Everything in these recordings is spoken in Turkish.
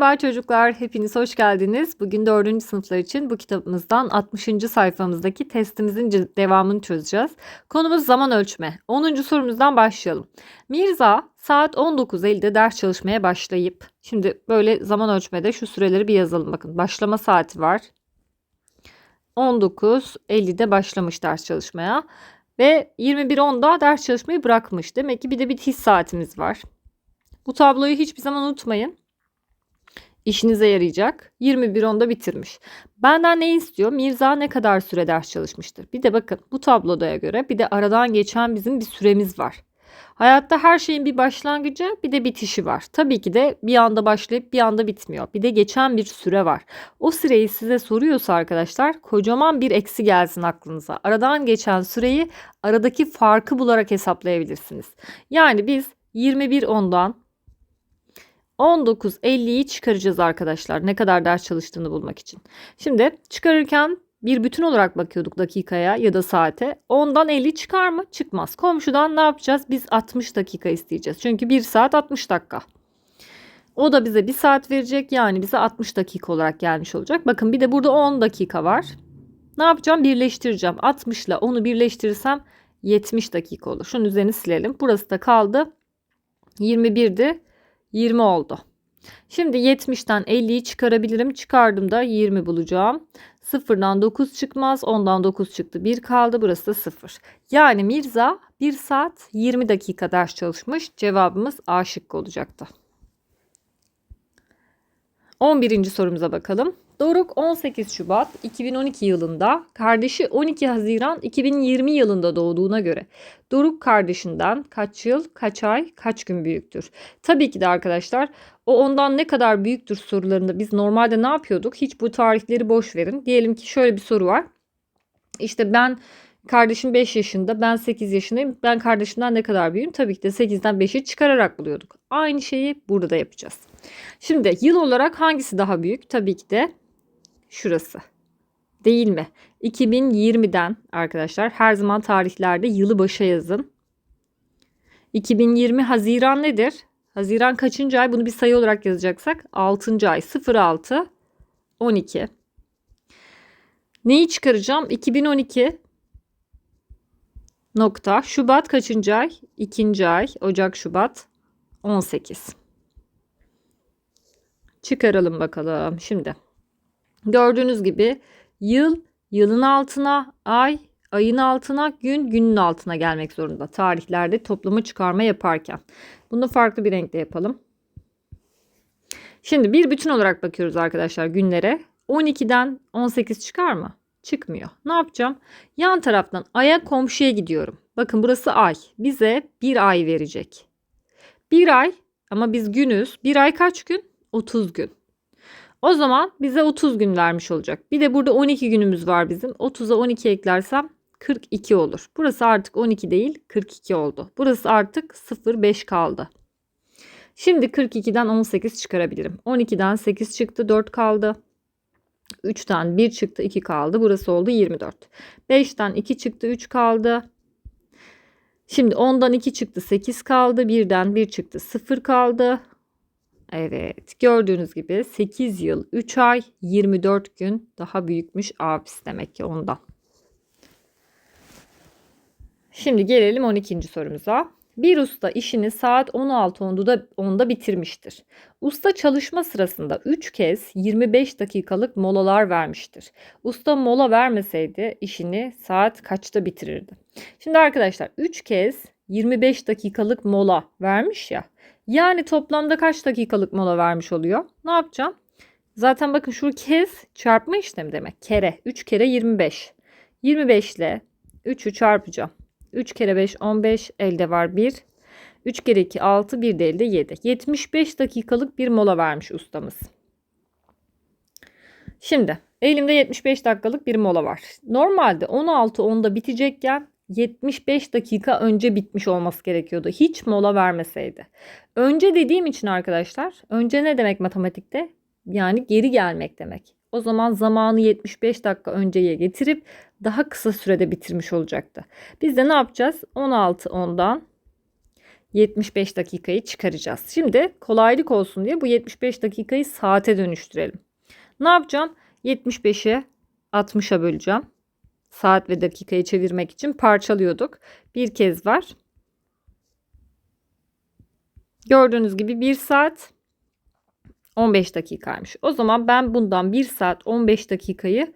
Merhaba çocuklar, hepiniz hoş geldiniz. Bugün 4. sınıflar için bu kitabımızdan 60. sayfamızdaki testimizin devamını çözeceğiz. Konumuz zaman ölçme. 10. sorumuzdan başlayalım. Mirza saat 19.50'de ders çalışmaya başlayıp, şimdi böyle zaman ölçmede şu süreleri bir yazalım bakın. Başlama saati var. 19.50'de başlamış ders çalışmaya ve 21.10'da ders çalışmayı bırakmış. Demek ki bir de bitiş saatimiz var. Bu tabloyu hiçbir zaman unutmayın işinize yarayacak. 21.10'da bitirmiş. Benden ne istiyor? Mirza ne kadar süre ders çalışmıştır? Bir de bakın bu tabloya göre bir de aradan geçen bizim bir süremiz var. Hayatta her şeyin bir başlangıcı bir de bitişi var. Tabii ki de bir anda başlayıp bir anda bitmiyor. Bir de geçen bir süre var. O süreyi size soruyorsa arkadaşlar kocaman bir eksi gelsin aklınıza. Aradan geçen süreyi aradaki farkı bularak hesaplayabilirsiniz. Yani biz 21.10'dan 19.50'yi çıkaracağız arkadaşlar. Ne kadar ders çalıştığını bulmak için. Şimdi çıkarırken bir bütün olarak bakıyorduk dakikaya ya da saate. 10'dan 50 çıkar mı? Çıkmaz. Komşudan ne yapacağız? Biz 60 dakika isteyeceğiz. Çünkü 1 saat 60 dakika. O da bize 1 saat verecek. Yani bize 60 dakika olarak gelmiş olacak. Bakın bir de burada 10 dakika var. Ne yapacağım? Birleştireceğim. 60 ile 10'u birleştirirsem 70 dakika olur. Şunun üzerini silelim. Burası da kaldı. 21'di. 20 oldu. Şimdi 70'ten 50'yi çıkarabilirim. Çıkardım da 20 bulacağım. 0'dan 9 çıkmaz. 10'dan 9 çıktı. 1 kaldı. Burası da 0. Yani Mirza 1 saat 20 dakika ders çalışmış. Cevabımız A şıkkı olacaktı. 11. sorumuza bakalım. Doruk 18 Şubat 2012 yılında, kardeşi 12 Haziran 2020 yılında doğduğuna göre Doruk kardeşinden kaç yıl, kaç ay, kaç gün büyüktür? Tabii ki de arkadaşlar o ondan ne kadar büyüktür sorularında biz normalde ne yapıyorduk? Hiç bu tarihleri boş verin. Diyelim ki şöyle bir soru var. İşte ben kardeşim 5 yaşında, ben 8 yaşındayım. Ben kardeşimden ne kadar büyüğüm? Tabii ki de 8'den 5'i çıkararak buluyorduk. Aynı şeyi burada da yapacağız. Şimdi yıl olarak hangisi daha büyük? Tabii ki de şurası. Değil mi? 2020'den arkadaşlar her zaman tarihlerde yılı başa yazın. 2020 Haziran nedir? Haziran kaçıncı ay? Bunu bir sayı olarak yazacaksak 6. ay 06 12. Neyi çıkaracağım? 2012 nokta Şubat kaçıncı ay? 2. ay Ocak Şubat 18. Çıkaralım bakalım şimdi. Gördüğünüz gibi yıl yılın altına, ay ayın altına, gün günün altına gelmek zorunda. Tarihlerde toplama çıkarma yaparken. Bunu farklı bir renkle yapalım. Şimdi bir bütün olarak bakıyoruz arkadaşlar günlere. 12'den 18 çıkar mı? Çıkmıyor. Ne yapacağım? Yan taraftan aya komşuya gidiyorum. Bakın burası ay. Bize bir ay verecek. Bir ay ama biz günüz. Bir ay kaç gün? 30 gün. O zaman bize 30 gün vermiş olacak. Bir de burada 12 günümüz var bizim. 30'a 12 eklersem 42 olur. Burası artık 12 değil 42 oldu. Burası artık 0,5 kaldı. Şimdi 42'den 18 çıkarabilirim. 12'den 8 çıktı 4 kaldı. 3'ten 1 çıktı 2 kaldı. Burası oldu 24. 5'ten 2 çıktı 3 kaldı. Şimdi 10'dan 2 çıktı 8 kaldı. 1'den 1 çıktı 0 kaldı. Evet gördüğünüz gibi 8 yıl 3 ay 24 gün daha büyükmüş abisi demek ki ondan. Şimdi gelelim 12. sorumuza. Bir usta işini saat 16.10'da 10'da bitirmiştir. Usta çalışma sırasında 3 kez 25 dakikalık molalar vermiştir. Usta mola vermeseydi işini saat kaçta bitirirdi? Şimdi arkadaşlar 3 kez 25 dakikalık mola vermiş ya. Yani toplamda kaç dakikalık mola vermiş oluyor? Ne yapacağım? Zaten bakın şu kez çarpma işlemi demek. Kere. 3 kere 25. 25 ile 3'ü çarpacağım. 3 kere 5 15 elde var 1. 3 kere 2 6 1 de elde 7. 75 dakikalık bir mola vermiş ustamız. Şimdi elimde 75 dakikalık bir mola var. Normalde 16.10'da bitecekken 75 dakika önce bitmiş olması gerekiyordu. Hiç mola vermeseydi. Önce dediğim için arkadaşlar, önce ne demek matematikte? Yani geri gelmek demek. O zaman zamanı 75 dakika önceye getirip daha kısa sürede bitirmiş olacaktı. Biz de ne yapacağız? 16 ondan 75 dakikayı çıkaracağız. Şimdi kolaylık olsun diye bu 75 dakikayı saate dönüştürelim. Ne yapacağım? 75'i 60'a böleceğim. Saat ve dakikayı çevirmek için parçalıyorduk. Bir kez var. Gördüğünüz gibi 1 saat 15 dakikaymış. O zaman ben bundan 1 saat 15 dakikayı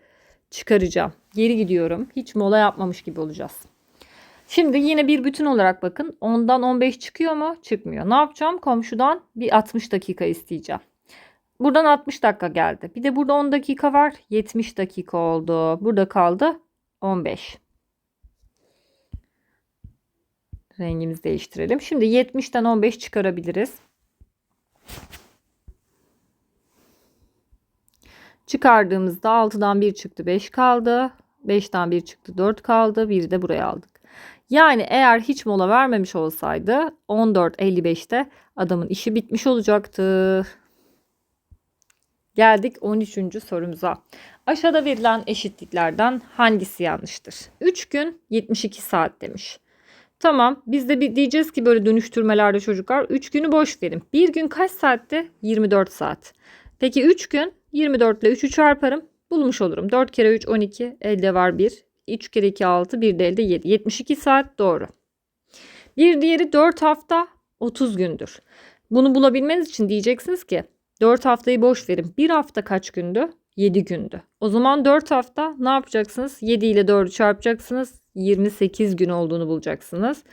çıkaracağım. Geri gidiyorum. Hiç mola yapmamış gibi olacağız. Şimdi yine bir bütün olarak bakın. 10'dan 15 çıkıyor mu? Çıkmıyor. Ne yapacağım? Komşudan bir 60 dakika isteyeceğim. Buradan 60 dakika geldi. Bir de burada 10 dakika var. 70 dakika oldu. Burada kaldı 15. Rengimizi değiştirelim. Şimdi 70'ten 15 çıkarabiliriz. Çıkardığımızda 6'dan 1 çıktı 5 kaldı. 5'ten 1 çıktı 4 kaldı. 1'i de buraya aldık. Yani eğer hiç mola vermemiş olsaydı 14.55'te adamın işi bitmiş olacaktı. Geldik 13. sorumuza. Aşağıda verilen eşitliklerden hangisi yanlıştır? 3 gün 72 saat demiş. Tamam biz de bir diyeceğiz ki böyle dönüştürmelerde çocuklar 3 günü boş verin. Bir gün kaç saatte? 24 saat. Peki 3 gün 24 ile 3'ü çarparım. Bulmuş olurum. 4 kere 3 12 elde var 1. 3 kere 2 6 bir de elde 7. 72 saat doğru. Bir diğeri 4 hafta 30 gündür. Bunu bulabilmeniz için diyeceksiniz ki 4 haftayı boş verin. Bir hafta kaç gündü? 7 gündü. O zaman 4 hafta ne yapacaksınız? 7 ile 4'ü çarpacaksınız. 28 gün olduğunu bulacaksınız.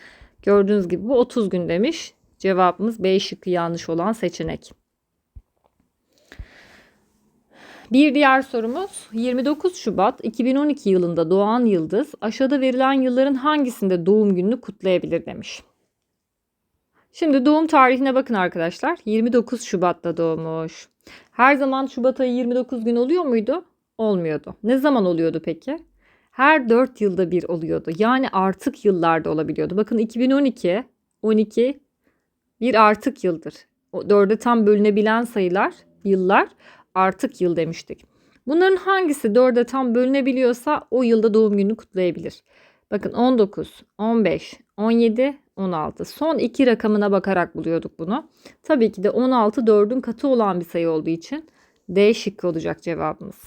Gördüğünüz gibi bu 30 gün demiş. Cevabımız B şıkkı yanlış olan seçenek. Bir diğer sorumuz 29 Şubat 2012 yılında doğan yıldız aşağıda verilen yılların hangisinde doğum gününü kutlayabilir demiş. Şimdi doğum tarihine bakın arkadaşlar. 29 Şubat'ta doğmuş. Her zaman Şubat ayı 29 gün oluyor muydu? Olmuyordu. Ne zaman oluyordu peki? Her 4 yılda bir oluyordu. Yani artık yıllarda olabiliyordu. Bakın 2012, 12 bir artık yıldır. O dörde tam bölünebilen sayılar, yıllar artık yıl demiştik. Bunların hangisi dörde tam bölünebiliyorsa o yılda doğum gününü kutlayabilir. Bakın 19, 15, 17, 16. Son iki rakamına bakarak buluyorduk bunu. Tabii ki de 16 4'ün katı olan bir sayı olduğu için D şıkkı olacak cevabımız.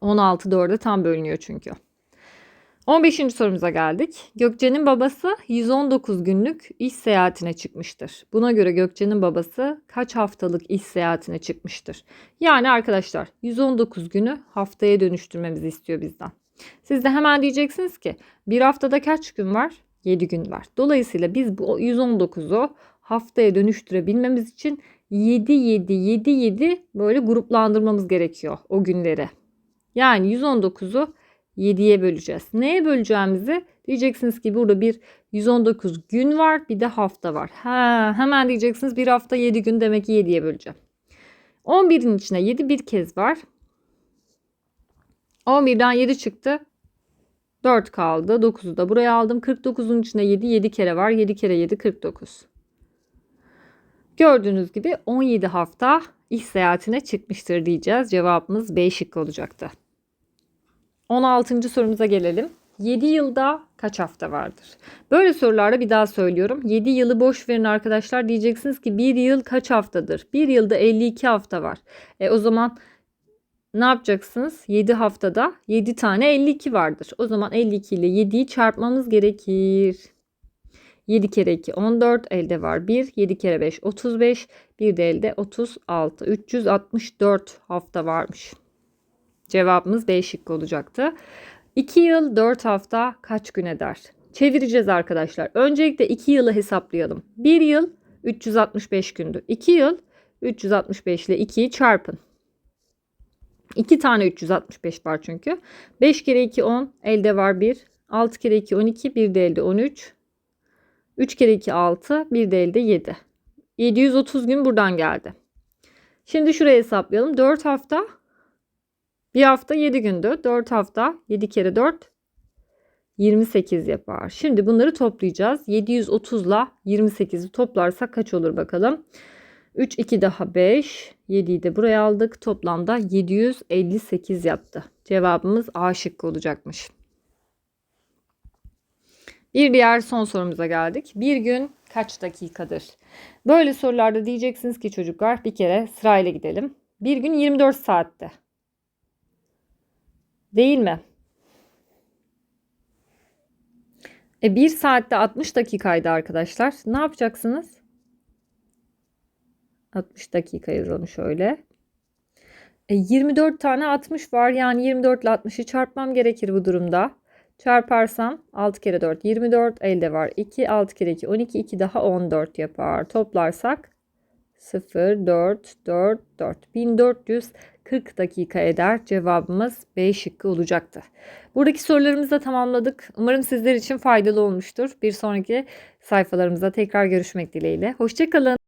16 4'e tam bölünüyor çünkü. 15. sorumuza geldik. Gökçe'nin babası 119 günlük iş seyahatine çıkmıştır. Buna göre Gökçe'nin babası kaç haftalık iş seyahatine çıkmıştır? Yani arkadaşlar 119 günü haftaya dönüştürmemizi istiyor bizden. Siz de hemen diyeceksiniz ki bir haftada kaç gün var? 7 gün var. Dolayısıyla biz bu 119'u haftaya dönüştürebilmemiz için 7 7 7 7 böyle gruplandırmamız gerekiyor o günleri. Yani 119'u 7'ye böleceğiz. Neye böleceğimizi diyeceksiniz ki burada bir 119 gün var bir de hafta var. Ha, hemen diyeceksiniz bir hafta 7 gün demek ki 7'ye böleceğim. 11'in içine 7 bir kez var. 11'den 7 çıktı. 4 kaldı. 9'u da buraya aldım. 49'un içinde 7 7 kere var. 7 kere 7 49. Gördüğünüz gibi 17 hafta iş seyahatine çıkmıştır diyeceğiz. Cevabımız B şıkkı olacaktı. 16. sorumuza gelelim. 7 yılda kaç hafta vardır? Böyle sorularda bir daha söylüyorum. 7 yılı boş verin arkadaşlar. Diyeceksiniz ki 1 yıl kaç haftadır? 1 yılda 52 hafta var. E o zaman ne yapacaksınız? 7 haftada 7 tane 52 vardır. O zaman 52 ile 7'yi çarpmamız gerekir. 7 kere 2 14 elde var 1. 7 kere 5 35. Bir de elde 36. 364 hafta varmış. Cevabımız B şıkkı olacaktı. 2 yıl 4 hafta kaç gün eder? Çevireceğiz arkadaşlar. Öncelikle 2 yılı hesaplayalım. 1 yıl 365 gündü. 2 yıl 365 ile 2'yi çarpın. 2 tane 365 var çünkü. 5 kere 2 10 elde var 1. 6 kere 2 12 bir de elde 13. 3 kere 2 6 bir de elde 7. 730 gün buradan geldi. Şimdi şuraya hesaplayalım. 4 hafta bir hafta 7 gündü. 4 hafta 7 kere 4 28 yapar. Şimdi bunları toplayacağız. 730 ile 28'i toplarsak kaç olur bakalım. 3 2 daha 5. 7'yi de buraya aldık. Toplamda 758 yaptı. Cevabımız A şıkkı olacakmış. Bir diğer son sorumuza geldik. Bir gün kaç dakikadır? Böyle sorularda diyeceksiniz ki çocuklar bir kere sırayla gidelim. Bir gün 24 saatte. Değil mi? E 1 saatte 60 dakikaydı arkadaşlar. Ne yapacaksınız? 60 dakika yazalım şöyle. E 24 tane 60 var. Yani 24 ile 60'ı çarpmam gerekir bu durumda. Çarparsam 6 kere 4 24 elde var 2 6 kere 2 12 2 daha 14 yapar. Toplarsak 0 4 4 4 1440 dakika eder. Cevabımız B şıkkı olacaktı. Buradaki sorularımızı da tamamladık. Umarım sizler için faydalı olmuştur. Bir sonraki sayfalarımızda tekrar görüşmek dileğiyle. Hoşçakalın.